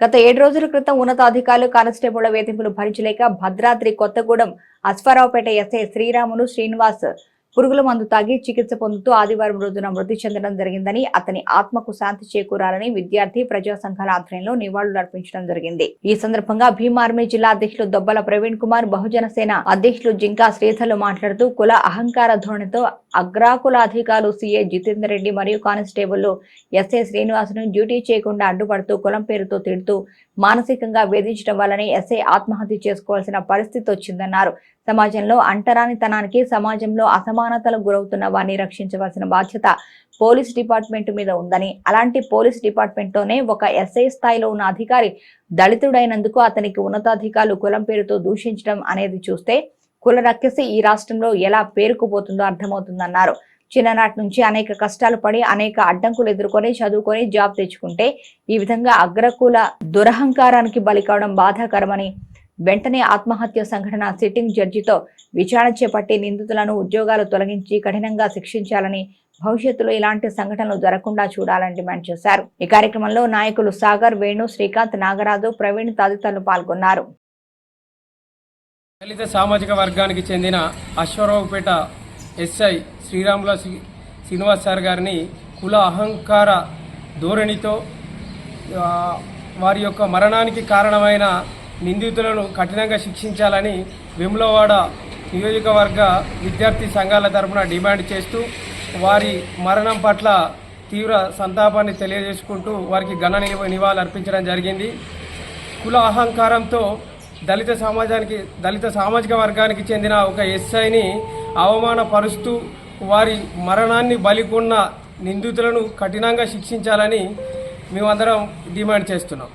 గత ఏడు రోజుల క్రితం ఉన్నతాధికారులు కానిస్టేబుళ్ళ వేధింపులు భరించలేక భద్రాద్రి కొత్తగూడెం అశ్వారావుపేట ఎస్ఐ శ్రీరాములు శ్రీనివాస్ పురుగుల మందు తాగి చికిత్స పొందుతూ ఆదివారం రోజున మృతి చెందడం జరిగిందని అతని ఆత్మకు శాంతి చేకూరాలని విద్యార్థి ప్రజా సంఘాల ఆధ్వర్యంలో నివాళులు అర్పించడం జరిగింది. ఈ సందర్భంగా భీమ్ ఆర్మీ జిల్లా అధ్యక్షులు దొబ్బల ప్రవీణ్ కుమార్ బహుజన సేన అధ్యక్షులు జింకా శ్రీధర్లు మాట్లాడుతూ కుల అహంకార ధోరణితో అగ్రాకులాధికారులు సీఏ జితేందర్ రెడ్డి మరియు కానిస్టేబుల్ ఎస్ఏ శ్రీనివాసును డ్యూటీ చేయకుండా అడ్డుపడుతూ కులం పేరుతో తిడుతూ మానసికంగా వేధించడం వల్లనే ఎస్ఐ ఆత్మహత్య చేసుకోవాల్సిన పరిస్థితి వచ్చిందన్నారు. సమాజంలో అంటరానితనానికి సమాజంలో అసమానతలకు గురవుతున్న వారిని రక్షించవలసిన బాధ్యత పోలీస్ డిపార్ట్మెంట్ మీద ఉందని అలాంటి పోలీస్ డిపార్ట్మెంట్లోనే ఒక ఎస్ఐ స్థాయిలో ఉన్న అధికారి దళితుడైనందుకు అతనికి ఉన్నతాధికారులు కులం పేరుతో దూషించడం అనేది చూస్తే కుల రక్కసి ఈ రాష్ట్రంలో ఎలా పేరుకుపోతుందో అర్థమవుతుందన్నారు. చిన్ననాటి నుంచి అనేక కష్టాలు పడి అనేక అడ్డంకులు ఎదుర్కొని చదువుకొని జాబ్ తెచ్చుకుంటే ఈ విధంగా అగ్రకుల దురహంకారానికి బలి కావడం బాధాకరమని వెంటనే ఆత్మహత్య సంఘటన సిట్టింగ్ జడ్జితో విచారణ చేపట్టి నిందితులను ఉద్యోగాలు తొలగించి కఠినంగా శిక్షించాలని భవిష్యత్తులో ఇలాంటి సంఘటనలు జరగకుండా చూడాలని డిమాండ్ చేశారు. ఈ కార్యక్రమంలో నాయకులు సాగర్ వేణు శ్రీకాంత్ నాగరాజు ప్రవీణ్ తదితరులు పాల్గొన్నారు. దళిత సామాజిక వర్గానికి చెందిన అశ్వరావుపేట ఎస్ఐ శ్రీరాముల శ్రీ- శ్రీనివాస్ సార్ గారిని కుల అహంకార ధోరణితో వారి యొక్క మరణానికి కారణమైన నిందితులను కఠినంగా శిక్షించాలని వెములవాడ నియోజకవర్గ విద్యార్థి సంఘాల తరఫున డిమాండ్ చేస్తూ వారి మరణం పట్ల తీవ్ర సంతాపాన్ని తెలియజేసుకుంటూ వారికి ఘన నివ- నివాళులు అర్పించడం జరిగింది. కుల అహంకారంతో దళిత సమాజానికి దళిత సామాజిక వర్గానికి చెందిన ఒక ఎస్ఐని అవమానపరుస్తూ వారి మరణాన్ని బలికొన్న నిందితులను కఠినంగా శిక్షించాలని మేమందరం డిమాండ్ చేస్తున్నాం.